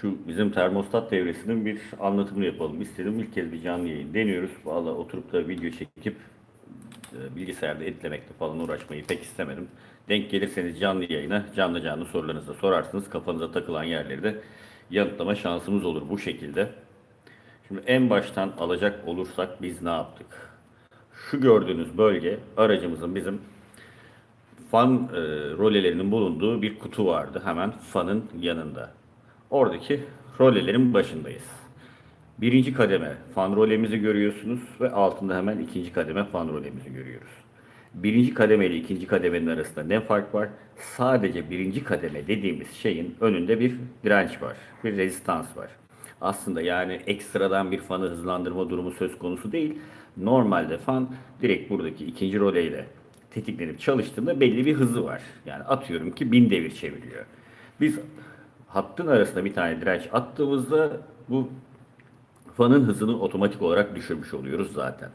Şu bizim termostat devresinin bir anlatımını yapalım istedim. İlk kez bir canlı yayın deniyoruz. Valla oturup da video çekip e, bilgisayarda editlemekle falan uğraşmayı pek istemedim. Denk gelirseniz canlı yayına canlı canlı sorularınızı da sorarsınız. Kafanıza takılan yerleri de yanıtlama şansımız olur bu şekilde. Şimdi en baştan alacak olursak biz ne yaptık? Şu gördüğünüz bölge aracımızın bizim fan e, rolelerinin bulunduğu bir kutu vardı hemen fanın yanında. Oradaki rolelerin başındayız. Birinci kademe fan rolemizi görüyorsunuz ve altında hemen ikinci kademe fan rolemizi görüyoruz. Birinci kademe ile ikinci kademenin arasında ne fark var? Sadece birinci kademe dediğimiz şeyin önünde bir direnç var, bir rezistans var. Aslında yani ekstradan bir fanı hızlandırma durumu söz konusu değil. Normalde fan direkt buradaki ikinci roleyle tetiklenip çalıştığında belli bir hızı var. Yani atıyorum ki bin devir çeviriyor. Biz hattın arasında bir tane direnç attığımızda bu fanın hızını otomatik olarak düşürmüş oluyoruz zaten.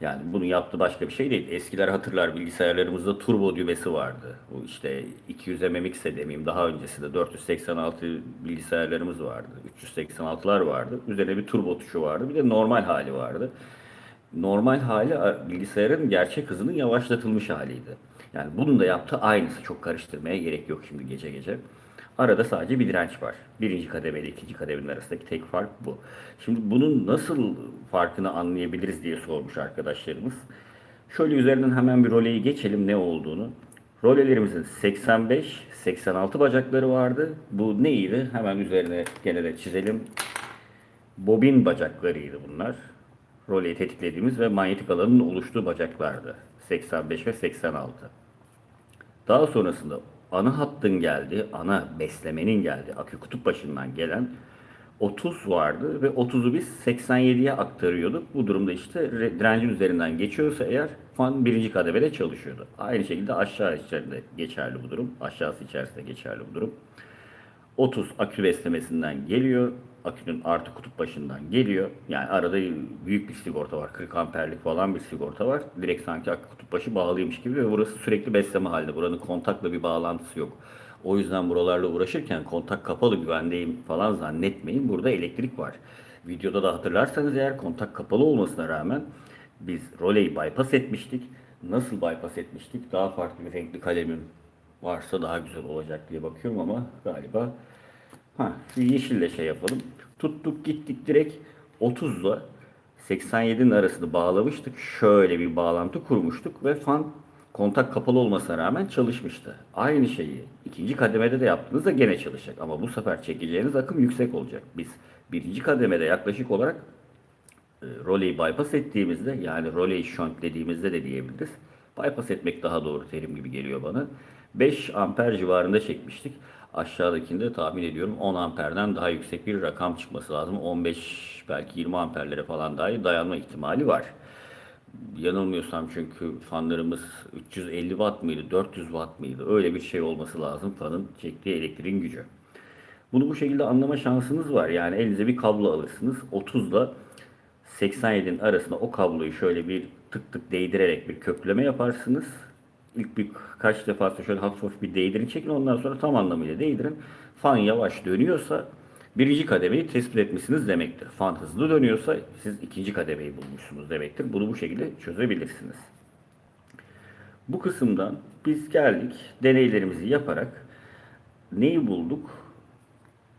Yani bunu yaptığı başka bir şey değil. Eskiler hatırlar bilgisayarlarımızda turbo düğmesi vardı. Bu işte 200 MMX'e demeyeyim daha öncesinde 486 bilgisayarlarımız vardı. 386'lar vardı. Üzerine bir turbo tuşu vardı. Bir de normal hali vardı. Normal hali bilgisayarın gerçek hızının yavaşlatılmış haliydi. Yani bunun da yaptığı aynısı. Çok karıştırmaya gerek yok şimdi gece gece. Arada sadece bir direnç var. Birinci kademe ile ikinci kademenin arasındaki tek fark bu. Şimdi bunun nasıl farkını anlayabiliriz diye sormuş arkadaşlarımız. Şöyle üzerinden hemen bir roleyi geçelim ne olduğunu. Rolelerimizin 85, 86 bacakları vardı. Bu neydi? Hemen üzerine gene de çizelim. Bobin bacaklarıydı bunlar. Roleyi tetiklediğimiz ve manyetik alanın oluştuğu bacaklardı. 85 ve 86. Daha sonrasında ana hattın geldi, ana beslemenin geldi, akü kutup başından gelen 30 vardı ve 30'u biz 87'ye aktarıyorduk. Bu durumda işte re- direncin üzerinden geçiyorsa eğer fan birinci kademede çalışıyordu. Aynı şekilde aşağı içerisinde geçerli bu durum. Aşağısı içerisinde geçerli bu durum. 30 akü beslemesinden geliyor. Akünün artı kutup başından geliyor. Yani arada büyük bir sigorta var. 40 amperlik falan bir sigorta var. Direkt sanki akü kutup başı bağlıymış gibi ve burası sürekli besleme halinde. Buranın kontakla bir bağlantısı yok. O yüzden buralarla uğraşırken kontak kapalı güvendeyim falan zannetmeyin. Burada elektrik var. Videoda da hatırlarsanız eğer kontak kapalı olmasına rağmen biz roleyi bypass etmiştik. Nasıl bypass etmiştik? Daha farklı bir renkli kalemim varsa daha güzel olacak diye bakıyorum ama galiba ha şu yeşille şey yapalım. Tuttuk gittik direkt 30'la 87'nin arasını bağlamıştık. Şöyle bir bağlantı kurmuştuk ve fan kontak kapalı olmasına rağmen çalışmıştı. Aynı şeyi ikinci kademede de yaptığınızda gene çalışacak. Ama bu sefer çekeceğiniz akım yüksek olacak. Biz birinci kademede yaklaşık olarak e, roleyi bypass ettiğimizde yani roleyi shunt dediğimizde de diyebiliriz. Bypass etmek daha doğru terim gibi geliyor bana. 5 amper civarında çekmiştik. Aşağıdakinde tahmin ediyorum 10 amperden daha yüksek bir rakam çıkması lazım. 15 belki 20 amperlere falan dahi dayanma ihtimali var. Yanılmıyorsam çünkü fanlarımız 350 watt mıydı, 400 watt mıydı? Öyle bir şey olması lazım fanın çektiği elektriğin gücü. Bunu bu şekilde anlama şansınız var. Yani elinize bir kablo alırsınız. 30 ile 87'nin arasında o kabloyu şöyle bir tık tık değdirerek bir kökleme yaparsınız. İlk bir kaç defasında şöyle hafif bir değdirin çekin ondan sonra tam anlamıyla değdirin. Fan yavaş dönüyorsa birinci kademeyi tespit etmişsiniz demektir. Fan hızlı dönüyorsa siz ikinci kademeyi bulmuşsunuz demektir. Bunu bu şekilde çözebilirsiniz. Bu kısımdan biz geldik deneylerimizi yaparak neyi bulduk?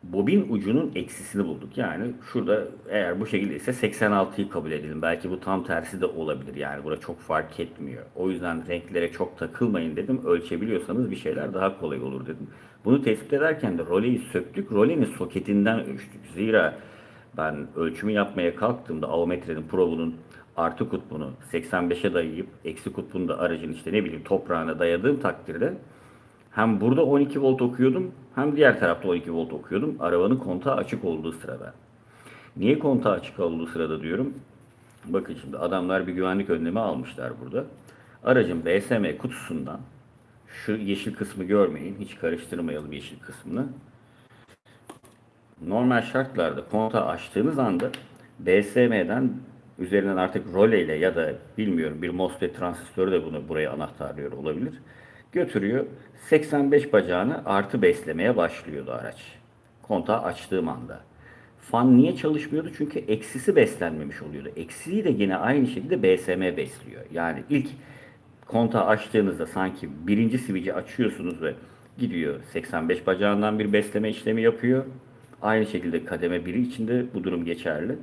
Bobin ucunun eksisini bulduk. Yani şurada eğer bu şekilde ise 86'yı kabul edelim. Belki bu tam tersi de olabilir. Yani burada çok fark etmiyor. O yüzden renklere çok takılmayın dedim. Ölçebiliyorsanız bir şeyler daha kolay olur dedim. Bunu tespit ederken de roleyi söktük. Rolenin soketinden ölçtük. Zira ben ölçümü yapmaya kalktığımda avometrenin probunun artı kutbunu 85'e dayayıp eksi kutbunu da aracın işte ne bileyim toprağına dayadığım takdirde hem burada 12 volt okuyordum hem diğer tarafta 12 volt okuyordum. Arabanın kontağı açık olduğu sırada. Niye kontağı açık olduğu sırada diyorum. Bakın şimdi adamlar bir güvenlik önlemi almışlar burada. Aracın BSM kutusundan şu yeşil kısmı görmeyin. Hiç karıştırmayalım yeşil kısmını. Normal şartlarda kontağı açtığınız anda BSM'den üzerinden artık roleyle ya da bilmiyorum bir MOSFET transistörü de bunu buraya anahtarlıyor olabilir. Götürüyor 85 bacağını artı beslemeye başlıyordu araç. kontağı açtığım anda. Fan niye çalışmıyordu? Çünkü eksisi beslenmemiş oluyordu. Eksiği de yine aynı şekilde BSM besliyor. Yani ilk kontağı açtığınızda sanki birinci sivici açıyorsunuz ve gidiyor 85 bacağından bir besleme işlemi yapıyor. Aynı şekilde kademe biri için de bu durum geçerli.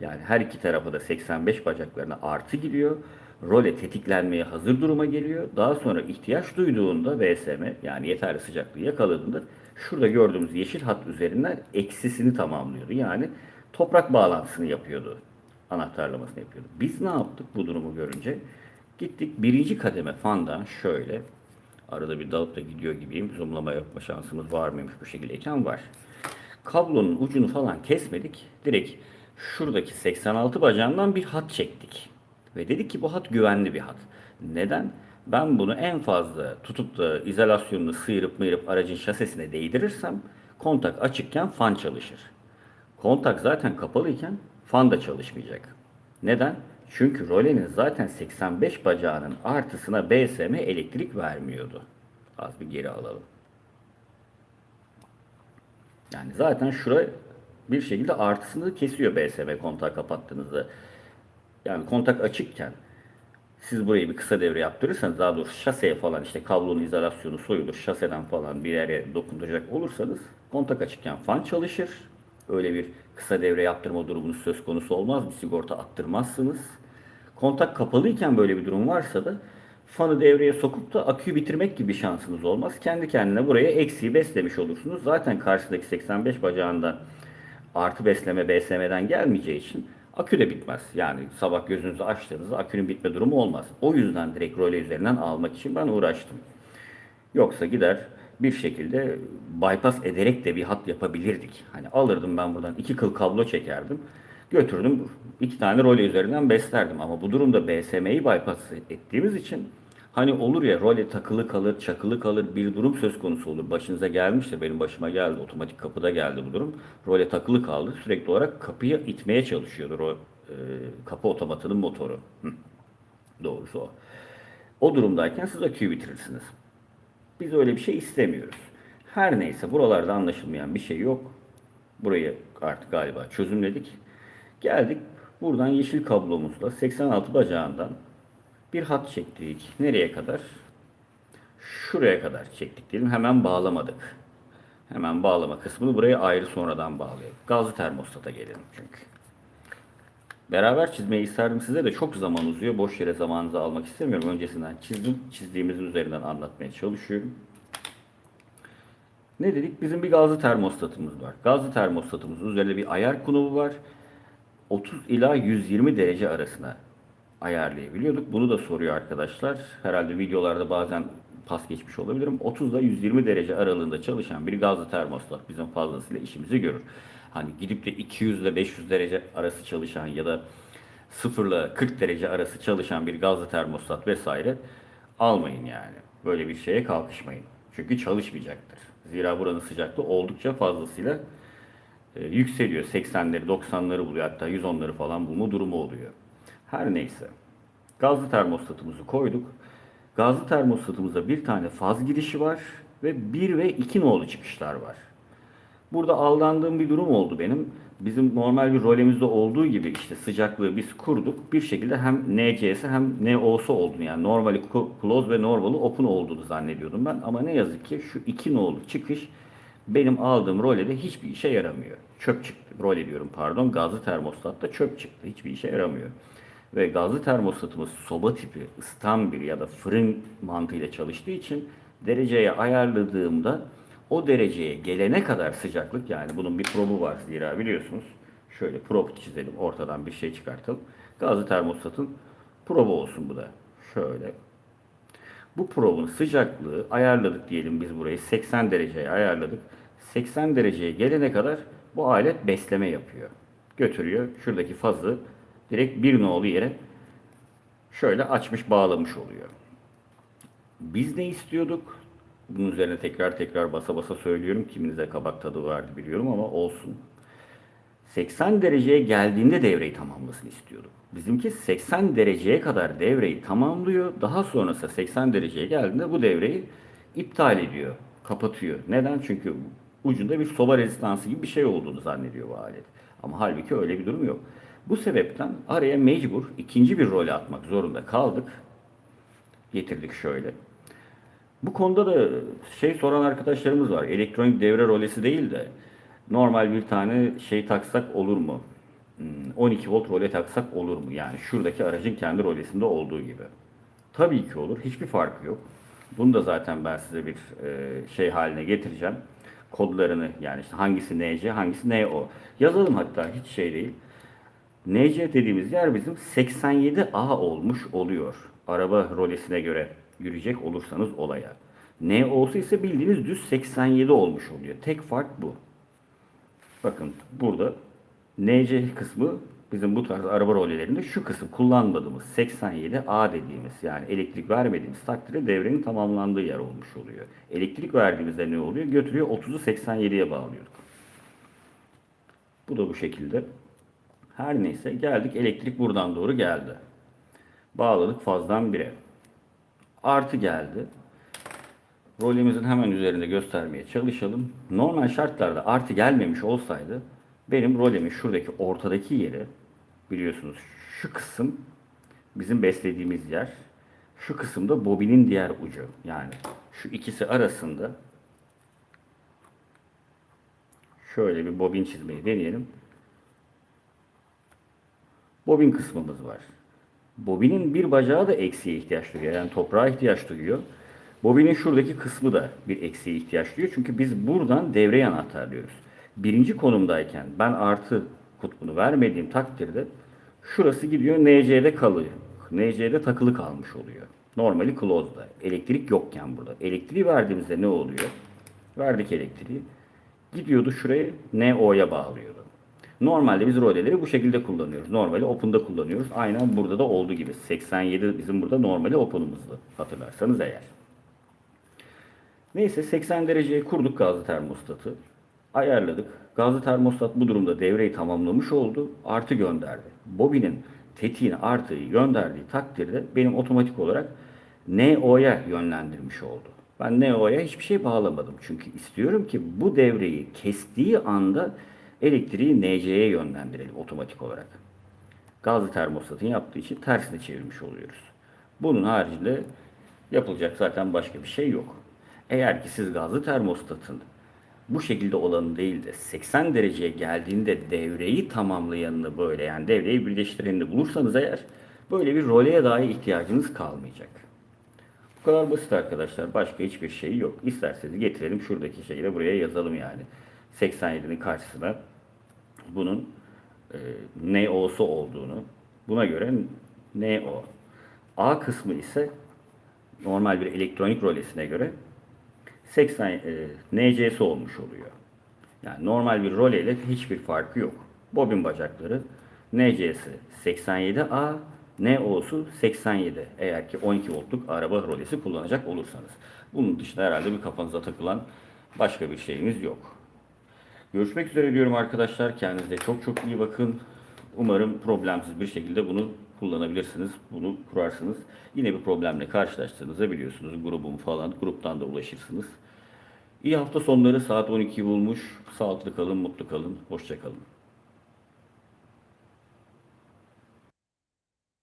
Yani her iki tarafa da 85 bacaklarına artı gidiyor. Role tetiklenmeye hazır duruma geliyor. Daha sonra ihtiyaç duyduğunda BSM yani yeterli sıcaklığı yakaladığında şurada gördüğümüz yeşil hat üzerinden eksisini tamamlıyordu. Yani toprak bağlantısını yapıyordu. Anahtarlamasını yapıyordu. Biz ne yaptık bu durumu görünce? Gittik birinci kademe fandan şöyle arada bir dalıp da gidiyor gibiyim. Zoomlama yapma şansımız var mıymış bu şekildeyken var. Kablonun ucunu falan kesmedik. Direkt şuradaki 86 bacağından bir hat çektik. Ve dedik ki bu hat güvenli bir hat. Neden? Ben bunu en fazla tutup da izolasyonunu sıyırıp mıyırıp aracın şasesine değdirirsem kontak açıkken fan çalışır. Kontak zaten kapalıyken fan da çalışmayacak. Neden? Çünkü rolenin zaten 85 bacağının artısına BSM elektrik vermiyordu. Az bir geri alalım. Yani zaten şura bir şekilde artısını kesiyor BSM kontağı kapattığınızda. Yani kontak açıkken siz burayı bir kısa devre yaptırırsanız daha doğrusu şaseye falan işte kablonun izolasyonu soyulur şaseden falan bir yere dokunduracak olursanız kontak açıkken fan çalışır. Öyle bir kısa devre yaptırma durumunuz söz konusu olmaz. Bir sigorta attırmazsınız. Kontak kapalıyken böyle bir durum varsa da fanı devreye sokup da aküyü bitirmek gibi şansınız olmaz. Kendi kendine buraya eksiği beslemiş olursunuz. Zaten karşıdaki 85 bacağından artı besleme BSM'den gelmeyeceği için akü de bitmez. Yani sabah gözünüzü açtığınızda akünün bitme durumu olmaz. O yüzden direkt röle üzerinden almak için ben uğraştım. Yoksa gider bir şekilde bypass ederek de bir hat yapabilirdik. Hani alırdım ben buradan iki kıl kablo çekerdim. Götürdüm iki tane role üzerinden beslerdim. Ama bu durumda BSM'yi bypass ettiğimiz için hani olur ya role takılı kalır, çakılı kalır bir durum söz konusu olur. Başınıza gelmişti benim başıma geldi. Otomatik kapıda geldi bu durum. Role takılı kaldı. Sürekli olarak kapıyı itmeye çalışıyordu o e, kapı otomatının motoru. Hı. Doğrusu o. O durumdayken siz aküyü bitirirsiniz. Biz öyle bir şey istemiyoruz. Her neyse buralarda anlaşılmayan bir şey yok. Burayı artık galiba çözümledik. Geldik buradan yeşil kablomuzla 86 bacağından bir hat çektik. Nereye kadar? Şuraya kadar çektik diyelim. Hemen bağlamadık. Hemen bağlama kısmını buraya ayrı sonradan bağlayalım. Gazlı termostata gelelim çünkü. Beraber çizmeyi isterdim size de çok zaman uzuyor. Boş yere zamanınızı almak istemiyorum. Öncesinden çizdim. Çizdiğimizin üzerinden anlatmaya çalışıyorum. Ne dedik? Bizim bir gazlı termostatımız var. Gazlı termostatımızın üzerinde bir ayar knobu var. 30 ila 120 derece arasına ayarlayabiliyorduk. Bunu da soruyor arkadaşlar. Herhalde videolarda bazen pas geçmiş olabilirim. 30 ile 120 derece aralığında çalışan bir gazlı termostat bizim fazlasıyla işimizi görür. Hani gidip de 200 ile 500 derece arası çalışan ya da 0 ile 40 derece arası çalışan bir gazlı termostat vesaire almayın yani. Böyle bir şeye kalkışmayın. Çünkü çalışmayacaktır. Zira buranın sıcaklığı oldukça fazlasıyla e, yükseliyor. 80'leri 90'ları buluyor hatta 110'ları falan bulma durumu oluyor. Her neyse. Gazlı termostatımızı koyduk. Gazlı termostatımızda bir tane faz girişi var ve 1 ve 2 nolu çıkışlar var. Burada aldandığım bir durum oldu benim. Bizim normal bir rolemizde olduğu gibi işte sıcaklığı biz kurduk. Bir şekilde hem NC'si hem NO'su olduğunu yani normali close ve normalı open olduğunu zannediyordum ben. Ama ne yazık ki şu 2 nolu çıkış benim aldığım rolede hiçbir işe yaramıyor. Çöp çıktı. Role diyorum pardon. Gazlı termostatta çöp çıktı. Hiçbir işe yaramıyor. Ve gazlı termostatımız soba tipi, ısıtan bir ya da fırın mantığıyla çalıştığı için dereceye ayarladığımda o dereceye gelene kadar sıcaklık yani bunun bir probu var zira biliyorsunuz. Şöyle prob çizelim ortadan bir şey çıkartalım. Gazlı termostatın probu olsun bu da. Şöyle. Bu probun sıcaklığı ayarladık diyelim biz burayı 80 dereceye ayarladık. 80 dereceye gelene kadar bu alet besleme yapıyor. Götürüyor şuradaki fazı direkt bir nolu yere şöyle açmış bağlamış oluyor. Biz ne istiyorduk? Bunun üzerine tekrar tekrar basa basa söylüyorum. Kiminize kabak tadı vardı biliyorum ama olsun. 80 dereceye geldiğinde devreyi tamamlasını istiyorduk. Bizimki 80 dereceye kadar devreyi tamamlıyor. Daha sonrası 80 dereceye geldiğinde bu devreyi iptal ediyor, kapatıyor. Neden? Çünkü ucunda bir soba rezistansı gibi bir şey olduğunu zannediyor bu alet. Ama halbuki öyle bir durum yok. Bu sebepten araya mecbur ikinci bir role atmak zorunda kaldık. Getirdik şöyle. Bu konuda da şey soran arkadaşlarımız var. Elektronik devre rolesi değil de normal bir tane şey taksak olur mu? Hmm, 12 volt role taksak olur mu? Yani şuradaki aracın kendi rolesinde olduğu gibi. Tabii ki olur. Hiçbir farkı yok. Bunu da zaten ben size bir e, şey haline getireceğim. Kodlarını yani işte hangisi NC, hangisi NO. Yazalım hatta hiç şey değil. NC dediğimiz yer bizim 87A olmuş oluyor. Araba rolesine göre yürüyecek olursanız olaya. NO'su ise bildiğiniz düz 87 olmuş oluyor. Tek fark bu. Bakın burada NC kısmı bizim bu tarz araba rollerinde şu kısım kullanmadığımız 87A dediğimiz yani elektrik vermediğimiz takdirde devrenin tamamlandığı yer olmuş oluyor. Elektrik verdiğimizde ne oluyor? Götürüyor 30'u 87'ye bağlıyorduk. Bu da bu şekilde. Her neyse geldik elektrik buradan doğru geldi. Bağladık fazdan 1'e. Artı geldi. Rolümüzün hemen üzerinde göstermeye çalışalım. Normal şartlarda artı gelmemiş olsaydı benim rolemin şuradaki ortadaki yeri biliyorsunuz şu kısım bizim beslediğimiz yer. Şu kısımda bobinin diğer ucu. Yani şu ikisi arasında şöyle bir bobin çizmeyi deneyelim. Bobin kısmımız var. Bobinin bir bacağı da eksiğe ihtiyaç duyuyor. Yani toprağa ihtiyaç duyuyor. Bobinin şuradaki kısmı da bir eksiğe ihtiyaç duyuyor. Çünkü biz buradan devreye anahtar diyoruz. Birinci konumdayken ben artı kutbunu vermediğim takdirde şurası gidiyor NC'de kalıyor. NC'de takılı kalmış oluyor. Normali closed'da. Elektrik yokken burada. Elektriği verdiğimizde ne oluyor? Verdik elektriği. Gidiyordu şuraya NO'ya bağlıyordu. Normalde biz roleleri bu şekilde kullanıyoruz. Normali open'da kullanıyoruz. Aynen burada da olduğu gibi. 87 bizim burada normali open'ımızdı. Hatırlarsanız eğer. Neyse 80 dereceye kurduk gazlı termostatı. Ayarladık. Gazlı termostat bu durumda devreyi tamamlamış oldu. Artı gönderdi. Bobinin tetiğine artıyı gönderdiği takdirde benim otomatik olarak NO'ya yönlendirmiş oldu. Ben NO'ya hiçbir şey bağlamadım. Çünkü istiyorum ki bu devreyi kestiği anda elektriği NC'ye yönlendirelim otomatik olarak. Gazlı termostatın yaptığı için tersine çevirmiş oluyoruz. Bunun haricinde yapılacak zaten başka bir şey yok. Eğer ki siz gazlı termostatın bu şekilde olanı değil de 80 dereceye geldiğinde devreyi tamamlayanını böyle yani devreyi birleştirenini bulursanız eğer böyle bir roleye dahi ihtiyacınız kalmayacak. Bu kadar basit arkadaşlar. Başka hiçbir şey yok. İsterseniz getirelim şuradaki şeyi de buraya yazalım yani. 87'nin karşısına bunun e, ne olsa olduğunu buna göre ne o. A kısmı ise normal bir elektronik rolesine göre 80 e, NC'si olmuş oluyor. Yani normal bir role ile hiçbir farkı yok. Bobin bacakları NC'si 87A, NO'su 87. Eğer ki 12 voltluk araba rolesi kullanacak olursanız. Bunun dışında herhalde bir kafanıza takılan başka bir şeyimiz yok. Görüşmek üzere diyorum arkadaşlar. Kendinize çok çok iyi bakın. Umarım problemsiz bir şekilde bunu kullanabilirsiniz. Bunu kurarsınız. Yine bir problemle karşılaştığınızda biliyorsunuz grubum falan. Gruptan da ulaşırsınız. İyi hafta sonları saat 12'yi bulmuş. Sağlıklı kalın, mutlu kalın. Hoşçakalın.